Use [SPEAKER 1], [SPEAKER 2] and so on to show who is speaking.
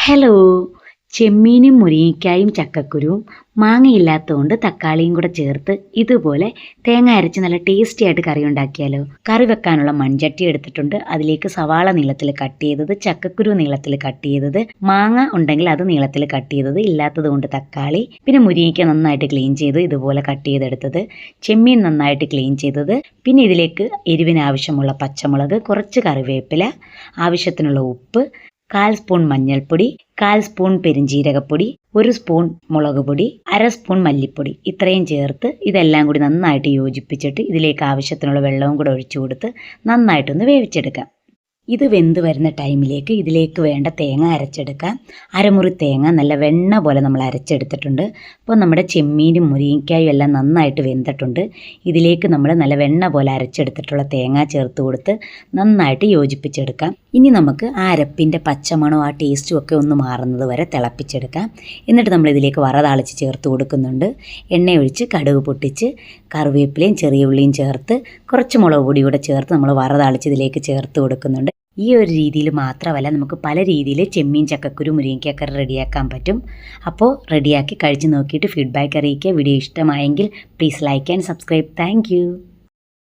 [SPEAKER 1] Hello ചെമ്മീനും മുരിങ്ങയ്ക്കായും ചക്കക്കുരുവും മാങ്ങയില്ലാത്തതുകൊണ്ട് തക്കാളിയും കൂടെ ചേർത്ത് ഇതുപോലെ തേങ്ങ അരച്ച് നല്ല ടേസ്റ്റി ആയിട്ട് കറി ഉണ്ടാക്കിയാലോ. കറി വെക്കാനുള്ള മൺചട്ടി എടുത്തിട്ടുണ്ട്. അതിലേക്ക് സവാള നീളത്തിൽ കട്ട് ചെയ്തത് ചക്കക്കുരു നീളത്തിൽ കട്ട് ചെയ്തത് മാങ്ങ ഉണ്ടെങ്കിൽ അത് നീളത്തിൽ കട്ട് ചെയ്തത് ഇല്ലാത്തത് കൊണ്ട് തക്കാളി പിന്നെ മുരിങ്ങയ്ക്ക നന്നായിട്ട് ക്ലീൻ ചെയ്ത് ഇതുപോലെ കട്ട് ചെയ്തെടുത്തത് ചെമ്മീൻ നന്നായിട്ട് ക്ലീൻ ചെയ്തത് പിന്നെ ഇതിലേക്ക് എരിവിനാവശ്യമുള്ള പച്ചമുളക് കുറച്ച് കറിവേപ്പില ആവശ്യത്തിനുള്ള ഉപ്പ് കാൽ സ്പൂൺ മഞ്ഞൾപ്പൊടി കാൽ സ്പൂൺ പെരിഞ്ജീരകപ്പൊടി ഒരു സ്പൂൺ മുളക് പൊടി അര സ്പൂൺ മല്ലിപ്പൊടി. ഇത്രയും ചേർത്ത് ഇതെല്ലാം കൂടി നന്നായിട്ട് യോജിപ്പിച്ചിട്ട് ഇതിലേക്ക് ആവശ്യത്തിനുള്ള വെള്ളവും കൂടെ ഒഴിച്ചു കൊടുത്ത് നന്നായിട്ടൊന്ന് വേവിച്ചെടുക്കാം. ഇത് വെന്ത് വരുന്ന ടൈമിലേക്ക് ഇതിലേക്ക് വേണ്ട തേങ്ങ അരച്ചെടുക്കാം അരമുറി തേങ്ങ നല്ല വെണ്ണ പോലെ നമ്മൾ അരച്ചെടുത്തിട്ടുണ്ട്. അപ്പോൾ നമ്മുടെ ചെമ്മീനും മുരിങ്ങയ്ക്കായും എല്ലാം നന്നായിട്ട് വെന്തിട്ടുണ്ട്. ഇതിലേക്ക് നമ്മൾ നല്ല വെണ്ണ പോലെ അരച്ചെടുത്തിട്ടുള്ള തേങ്ങ ചേർത്ത് കൊടുത്ത് നന്നായിട്ട് യോജിപ്പിച്ചെടുക്കാം. ഇനി നമുക്ക് ആ അരപ്പിന്റെ പച്ചമണോ ആ ടേസ്റ്റും ഒക്കെ ഒന്ന് മാറുന്നത് വരെ തിളപ്പിച്ചെടുക്കാം. എന്നിട്ട് നമ്മൾ ഇതിലേക്ക് വറതാളിച്ച് ചേർത്ത് കൊടുക്കുന്നുണ്ട്. എണ്ണയൊഴിച്ച് കടുക് പൊട്ടിച്ച് കറിവേപ്പിലയും ചെറിയ ഉള്ളിയും ചേർത്ത് കുറച്ച് മുളക് പൊടി കൂടെ ചേർത്ത് നമ്മൾ വറതാളിച്ച് ഇതിലേക്ക് ചേർത്ത് കൊടുക്കുന്നുണ്ട്. ഈ ഒരു രീതിയിൽ മാത്രമല്ല നമുക്ക് പല രീതിയിൽ ചെമ്മീൻ ചക്കക്കുരു മുരിങ്ങയ്ക്കക്കറി റെഡിയാക്കാൻ പറ്റും. അപ്പോൾ റെഡിയാക്കി കഴിച്ച് നോക്കിയിട്ട് ഫീഡ്ബാക്ക് അറിയിക്കുക. വീഡിയോ ഇഷ്ടമായെങ്കിൽ please like and subscribe thank